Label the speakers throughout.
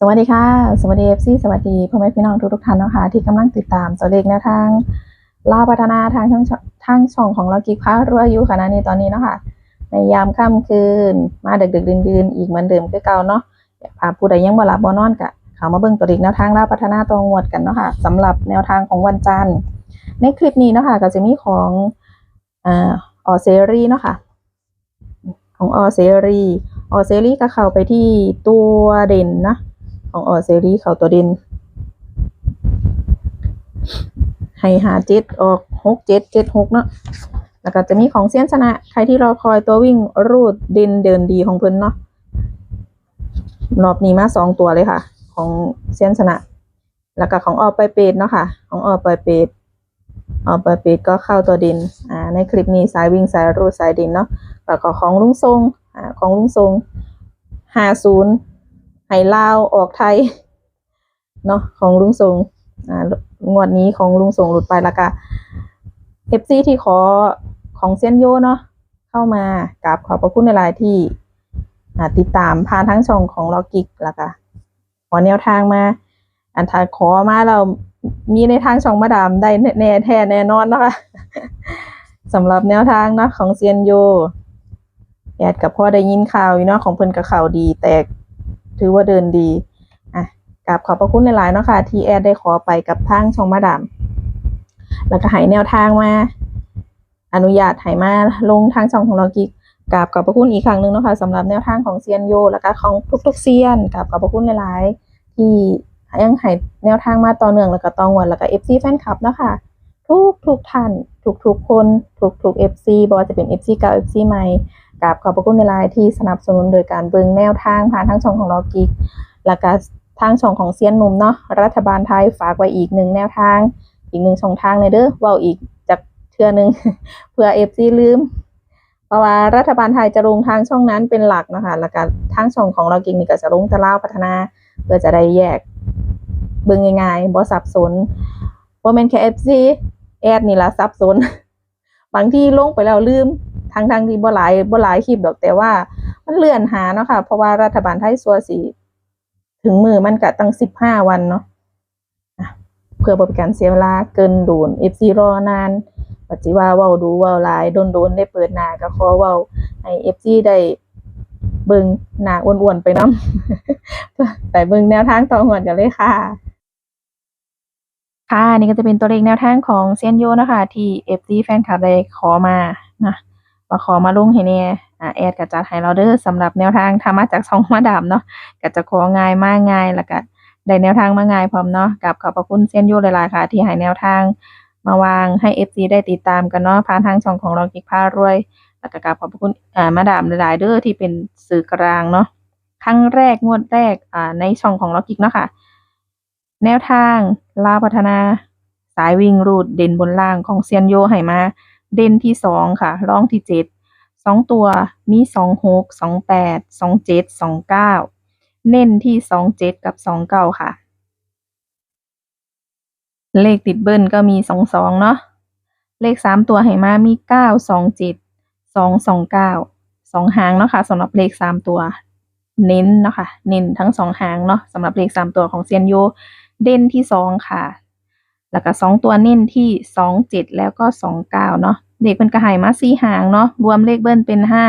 Speaker 1: สวัสดีค่ะ สวัสดีเอฟซีสวัสดีพ่อแม่พี่น้องทุกทุกท่านนะคะ ที่กำลังติดตามตัวเลขแนวทางลาพัฒนาทางช่องทางช่องของเรากิกพารั่วอยู่ขณะนี้ตอนนี้เนาะค่ะในยามค่ำคืน มาดึกดึกๆดื่นๆอีกเหมือนเดิมคือเก่าเนาะอ่าผู้ใดยังบ่หลับบ่นอนกะเข้ามาเบิ่งตัวเลขแนวทางลาพัฒนาตัวงวดกันเนาะค่ะสำหรับแนวทางของวันจันทร์ ในคลิปนี้เนาะค่ะก็จะมีของออเซรีเนาะค่ะของออเซรีออเซรีก็เข้าไปที่ตัวเด่นนะ ของออเซรีเขาตัวเด่นให้หาเจ็ดออกหกเจ็ดเจ็ดหกเนาะแล้วก็จะมีของเซียนชนะ ใครที่รอคอยตัววิ่งรูดด่นเดินดีของเพิ่นเนาะรอบนี้มาสองตัวเลยค่ะ ของเซียนชนะ แล้วก็ของออไปเป็ดเนาะค่ะ ของออไปเป็ดออไปเป็ดก็เข้าตัวด่นอ่าในคลิปนี้สายวิ่งสายรูดสายด่นเนาะแล้วก็ของลุงทรงอ่าของลุงทรงห้าศูนย์ ไห้ลาวออกไทยเนาะของลุงทรงอ่างวดนี้ของลุงทรงหลุดไปล้วก็เอฟซีที่ขอของเซียนโยเนาะเข้ามากราบขอบพระคุณในไลน์ที่อ่าติดตามผ่านทั้งช่องของล็อกกิกล้วก็ขอแนวทางมา อันถ้าขอมาเรามีในทางช่องมาดามได้แน่แท้แน่นอนนะคะสำหรับแนวทางเนาะของเซียนโยแอดกับพ่อได้ยินข่าวอยู่เนาะของเพิ่นกับข่าวดี แต่ ถือว่าเดินดีอะกราบขอบพระคุณในหลายๆเนาะค่ะที่แอดได้ขอไปกับทางช่องมาดามแล้วก็ให้แนวทางมาอนุญาตให้มาลงทางช่องของเรากิกกราบขอบพระคุณอีกครั้งหนึ่งเนาะค่ะสำหรับแนวทางของเซียนโย แล้วก็ของทุกๆเซียนกราบขอบพระคุณหลายๆที่ยังให้แนวทางมาต่อเนื่องแล้วก็ตองวันแล้วก็เอฟซีแฟนคลับเนาะค่ะทุกทุกท่านทุกทุกๆคนทุกทุกเอฟซีบ่ว่าจะเป็นเอฟซีเก่าเอฟซีใหม่ กราบขอบพระคุณในไลน์ที่สนับสนุนโดยการเบิงแนวทางผ่านทางช่องของเรากิกแล้วก็ทางช่องของเซียนนุ่มเนาะรัฐบาลไทยฝากไว้อีกหนึ่งแนวทาง อีกหนึ่งช่องทางเลยเด้อเว้าอีกจากเทื่อหนึงเพื่อเอฟซีลืมเพราะว่ารัฐบาลไทยจะลงทางช่องนั้นเป็นหลักนะคะแล้วก็ทางช่องของเรากิงนี่ก็จะลงตะล่าพัฒนา เพื่อจะได้แยกเบิ่งง่ายๆบ่สับสนบ่แม่นแค่ FC แอดนี่ล่ะสับสน บางที่ลงไปแล้วลืม ทั้งทั้งที่บ่หลายบ่หลายคลิปดอกแต่ว่ามันเลื่อนหาเนาะค่ะ เพราะว่ารัฐบาลไทยสัวสิถึงมือมันก็ตั้ง15วันเนาะะเพื่อบ่เป็นการเสียเวลาเกินโดน FC รอนานปัจจิว่าเว้าดูเว้าลายโดนๆได้เปิดหน้าก็ขอเว้าให้ FC ได้เบิงหน้าอ้วนๆไปน้ำแต่เบิงแนวทางต่อหวดกันเลยค่ะค่ะนี่ก็จะเป็นตัวเลขแนวทางของเซียนโยนะคะ ที่ FG แฟนคลับได้ขอมานะ มาขอมาลงให้แน่อ่าแอดก็จัดให้เราเด้อสำหรับแนวทางทำมาจากช่องมาดามเนาะก็จะของ่ายมากง่ายแล้วก็ได้แนวทางมาง่ายพร้อมเนาะกับขอบพระคุณเซียนโยหลายๆค่ะ ที่ให้แนวทางมาวางให้ FG ได้ติดตามกันเนาะผ่านทางช่องของเรากิกพารวย แล้วก็กราบขอบพระคุณมาดามหลายๆเด้อที่เป็นสื่อกลางเนาะครั้งแรกงวดแรกในช่องของเรากิกเนาะค่ะ แนวทางลาพัฒนาสายวิ่งรูดเด่นบนล่างของเซียนโยให้มา เด่นที่สองค่ะร่องที่เจ็ดสองตัวมีสองหกสองแปดสองเจ็ดสองเก้าเน้นที่สองเจ็ดกับสองเก้าค่ะ เลขติดเบิ้ลก็มีสองสองเนาะเลขสามตัวให้มามีเก้าสองเจ็ดสองสองเก้าสองหางเนาะค่ะสำหรับเลขสามตัว เน้นเนาะค่ะเน้นทั้งสองหางเนาะสำหรับเลขสามตัวของเซียนโยเด่นที่สองค่ะ แล้วก็สองตัวเน้นที่สองเจ็ดแล้วก็สองเก้าเนาะเลขเป็นกระหายมาสี่หางเนาะรวมเลขเบิ้ลเป็นห้า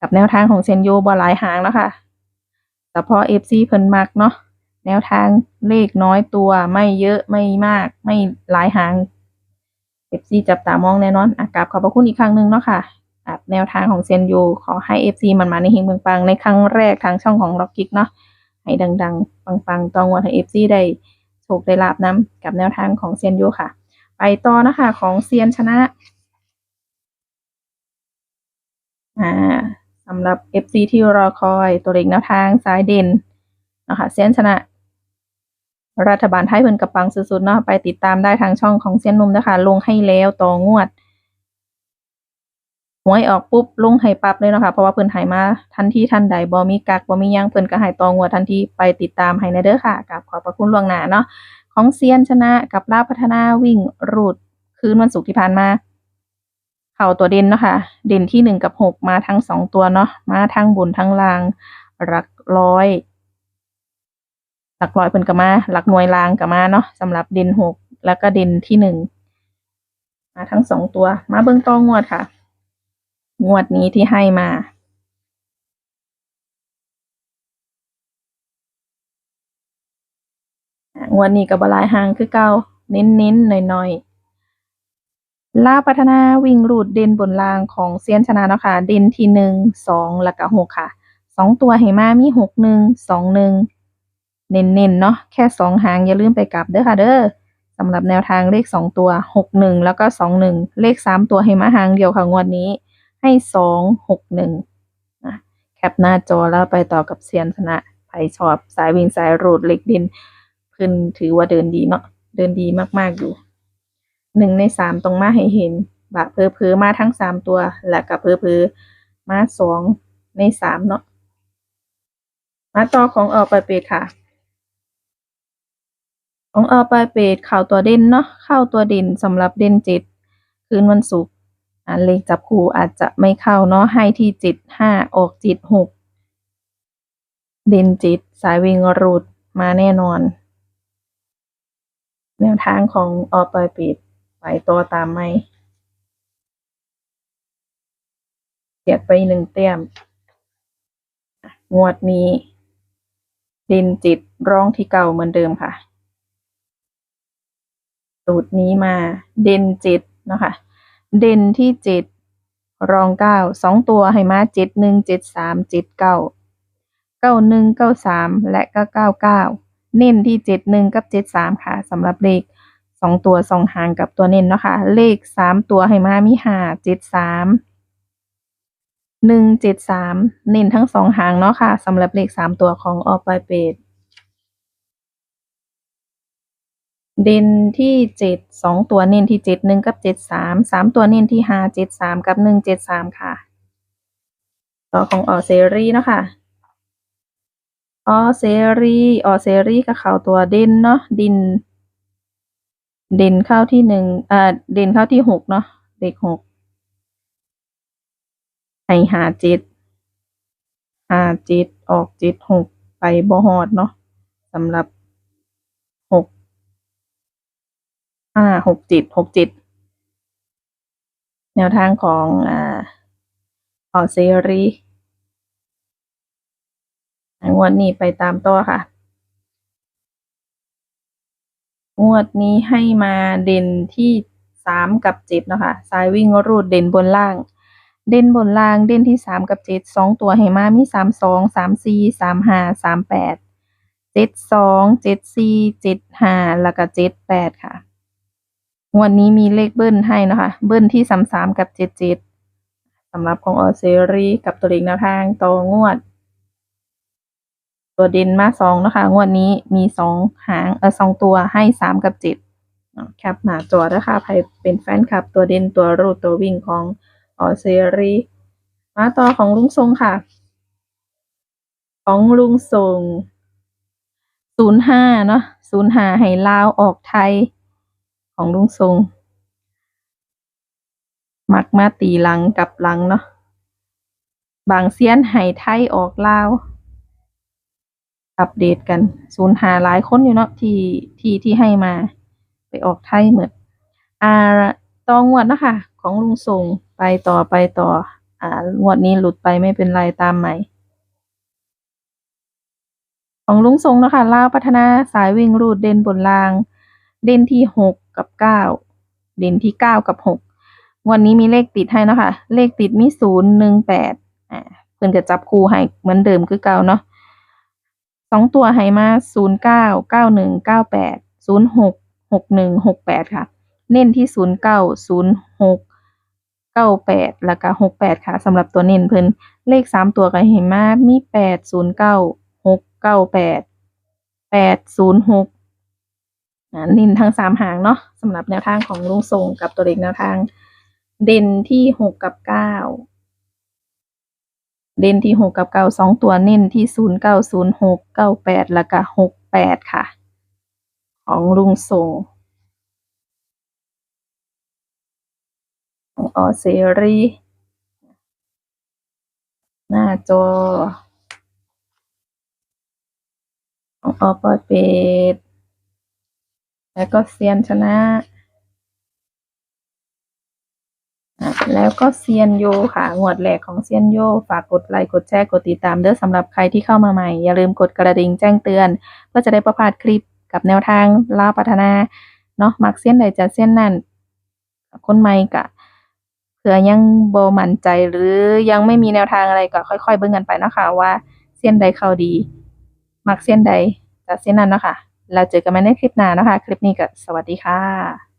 Speaker 1: กับแนวทางของเซนโยบอหลายหางแล้วค่ะแต่พอเอฟซีเพิ่นมักเนาะแนวทางเลขน้อยตัวไม่เยอะไม่มาก ไม่หลายหางเอฟซีจับตามองแน่นอนอะกาบขอบพระคุณอีกครั้งหนึ่งเนาะค่ะอะแนวทางของเซนโยขอให้เอฟซีมันมาในเฮงปังๆในครั้งแรกทางช่องของล็อกกิกเนาะให้ดัง ๆ ปังๆตองวันให้เอฟซีได้ ถูกได้ลาบน้ำกับแนวทางของเซียนยูค่ะ ไปต่อนะคะของเซียนชนะอ่าสำหรับ FC ที่รอคอยตัวเล็กแนวทางสายเด่นนะคะเซียนชนะ รัฐบาลไทยเพิ่นกระปังสุดๆเนาะไปติดตามได้ทางช่องของเซียนนุ่มนะคะ ลงให้แล้วต่องวด หวยออกปุ๊บลงให้ปั๊บเลยเนาะค่ะเพราะว่าเพิ่นให้มาทันทีทันใดบ่มีกักบ่มียังเพิ่นก็ให้ตองวดทันทีไปติดตามให้ในเด้อค่ะกับขอบพระคุณล่วงหน้าเนาะของเซียนชนะกับลาพัฒนาวิ่งรูดคืนวันศุกร์ที่ผ่านมา เข้าตัวเด่นเนาะค่ะ เด่นที่หนึ่งกับหกมาทั้งสองตัวเนาะมาทั้งบนทั้งล่างหลักร้อยหลักร้อยเพิ่นก็มาหลักหน่วยลางก็มาเนาะสำหรับเด่นหกแล้วก็เด่นที่หนึ่งมาทั้งสองตัว มาเบิ่งต่องงวดค่ะ งวดนี้ที่ให้มา งวดนี้ก็บหลายหางคือเก่าเน้นๆหน่อยๆลาวพัฒนาวิ่งรูดเด่นบนล่างของเซียนชนะเนาะค่ะ เด่นที่หนึ่งสองแล้วก็หกค่ะสองตัวให้มามีหกหนึ่งสองหนึ่งเน้นๆเนาะแค่สองหางอย่าลืมไปกลับเด้อค่ะเด้อสำหรับแนวทางเลขสองตัวหกหนึ่งแล้วก็สองหนึ่งเลขสามตัวให้มาหางเดียวค่ะงวดนี้ ให้สองหกหนึ่งนะแคปหน้าจอแล้วไปต่อกับเซียนชนะใครชอบสายวิ่งสายรูดเล็กดินพิ่นถือว่าเดินดีเนาะเดินดีมากๆอยู่หนึ่งในสามตรงมาให้เห็นบะเพอเพอมาทั้งสามตัว และกับเพอเพอมาสองในสามเนาะมาต่อของออไปเป็ดค่ะ ของออไปเป็ดข่าวตัวเด่นเนาะเข้าตัวเด่นสำหรับเด่นเจ็ดคืนวันศุกร์ เลขจับคู่อาจจะไม่เข้าเนาะให้ที่จ็ดห้าออกจ็ดหกเด่นจ็ดสายวิงรูดมาแน่นอน แนวทางของออปอยปิดไปตัวตามไหมเสียไปหนึ่งเตี้ยม งวดนี้เด่นจิตร้องที่เก่าเหมือนเดิมค่ะ สูตรนี้มาเด่นจ็ดเนาะคะ เด่นที่เจ็ดรองเก้าสองตัวให้มาเจ็ดหนึ่งเจ็ดสามเจ็ดเก้าเก้าหนึ่งเก้าสามและก็เก้าเก้าเน้นที่เจ็ดหนึ่งกับเจ็ดสามค่ะสำหรับเลขสองตัวสองหางกับตัวเน้นเนาะค่ะเลขสามตัวให้มามีห้าเจ็ดสามหนึ่งเจ็ดสามเน้นทั้งสองหางเนาะค่ะสำหรับเลขสามตัวของออปอยเปด เด่นที่เจ็ดสองตัวเน้นที่เจ็ดหนึ่งกับเจ็ดสามสามตัวเน้นที่ห้าเจ็ดสามกับหนึ่งเจ็ดสามค่ะ ต่อของออเซรีเนาะค่ะออเซรีออเซรีกับเขาตัวเด่นเนาะดิน เด่นเข้าที่หนึ่งอ่าเด่นเข้าที่หกเนาะเลขหกให้หาเจ็ดหาเจ็ดออกเจ็ดหกไปบ่ฮอดเนาะสำหรับหก ห้าหกจ็ดหกจ็ดแนวทางของอ่าออเซรีงวดนี้ไปตามต่อค่ะ งวดนี้ให้มาเด่นที่สามกับเจ็ดนะคะสายวิ่งรูดเด่นบนล่าง เด่นบนล่างเด่นที่สามกับเจ็ดสองตัวให้มามีสามสองสามสี่สามห้าสามแปดเจ็ดสองเจ็ดสี่เจ็ดห้าแล้วก็เจ็ดแปดค่ะ วดนี้มีเลขเบิ้ลให้นะคะ เบิ้ลที่สามสามกับเจ็ดเจ็ดสำหรับของออเซรีกับตัวเลขแนวทางต่องวด ตัวเด่นมาสองนะคะ งวดนี้มีสองหางเออสองตัวให้สามกับเจ็ดแคปหน้าจอนะคะใครเป็นแฟนคลับ ตัวเด่นตัวรูดตัววิ่งของออเซรีมาต่อของลุงทรงค่ะ ของลุงทรงศูนย์ห้าเนาะศูนย์ห้าให้ลาวออกไทย ของลุงทรง มักมาตีหลังกับหลังเนาะบางเซียนให้ไทยออกลาว อัปเดตกันศูนย์หาหลายคนอยู่เนาะที่ที่ที่ให้มา ไปออกไทยเหมือนอ่าตองวดนะคะของลุงส่งไปต่อไปต่อ อ่างวดนี้หลุดไปไม่เป็นไรตามใหม่ของลุงทรงเนาะคะลาวพัฒนาสายวิ่งรูดเด่นบนราง เด่นที่หก กับเก้าเด่นที่เก้ากับหกวันนี้มีเลขติดให้นะคะ เลขติดมีศูนย์หนึ่งแปดอ่าเพิ่นจะจับคู่ให้เหมือนเดิมคือเก่าเนาะสองตัวให้มาศูนย์เก้าเก้าหนึ่งเก้าแปดศูนย์หกหกหนึ่งหกแปดค่ะ เน้นที่ศูนย์เก้าศูนย์หกเก้าแปดแล้วก็หกแปดค่ะสำหรับตัวเน้นเพิ่นเลขสามตัวก็ให้มามีแปดศูนย์เก้าหกเก้าแปดแปดศูนย์หก น้นทั้งสามหางเนาะสำหรับแนวทางของลุงส่งกับตัวเลขแนวทาง เด่นที่หกกับเก้าเด่นที่หกกับเก้าสองตัวเน้นที่ศูนย์เก้าศูนย์หกเก้าแปดแล้วก็หกแปดค่ะ ของลุงส่งของออเซรีหน้าจอของออปอดเป็ด แล้วก็เซียนชนะ แล้วก็เซียนโยค่ะงวดแรกของเซียนโย ฝากกดไลค์ กดแชร์ กดติดตามเด้อสำหรับใครที่เข้ามาใหม่ อย่าลืมกดกระดิ่งแจ้งเตือน เพื่อจะได้ประพาดคลิปกับแนวทางล่าพัฒนาเนาะมักเส้นใดจะเส้นนั่นคนใหม่กะเผื่อยังบ่มั่นใจหรือยังไม่มีแนวทางอะไรก็ค่อย ๆ เบิ่งกันไปนะคะว่าเส้นใดเข้าดี มักเส้นใดจะเส้นนั้นนะคะ แล้วเจอกันใหม่ในคลิปหน้านะคะ คลิปนี้ก็สวัสดีค่ะ